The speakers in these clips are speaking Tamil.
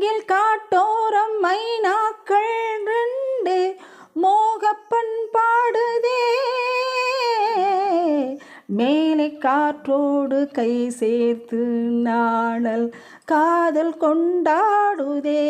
மூங்கில் காட்டோரம் மைனாக்கள் ரெண்டு மோகப்பன் பாடுதே. மேலே காற்றோடு கை சேர்த்து நாணல் காதல் கொண்டாடுதே.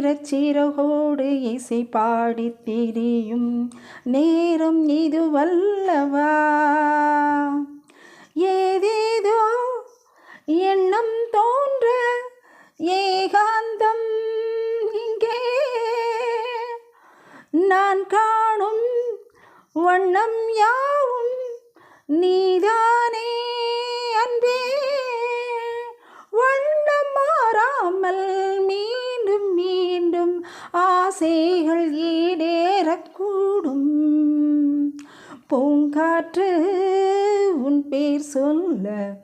ஈரச்சிறகோடு இசை பாடி திரியும் நேரம் இதுவல்லவா? ஏதேதோ எண்ணம் தோன்ற ஏகாந்தம் இங்கே. நான் காணும் வண்ணம் யாவும் நீ ஆசைகள் ஈடேறக்கூடும். பூங்காற்று உன் பேர் சொல்ல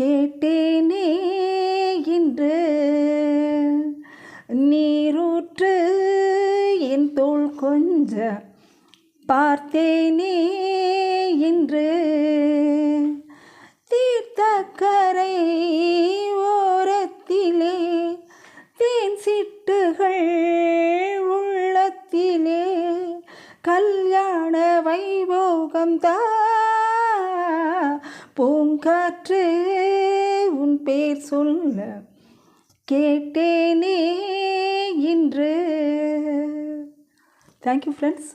கேட்டேனே இன்று. நீரூற்று என் தோல் கொஞ்ச பார்த்தேனே இன்று. தீர்த்தக்கரை ஓரத்திலே தேன் சிட்டுகள் கல்யாண வைபோகம் தா. பூங்காற்று உன் பேர் சொல்ல கேட்டேனே இன்று. Thank you friends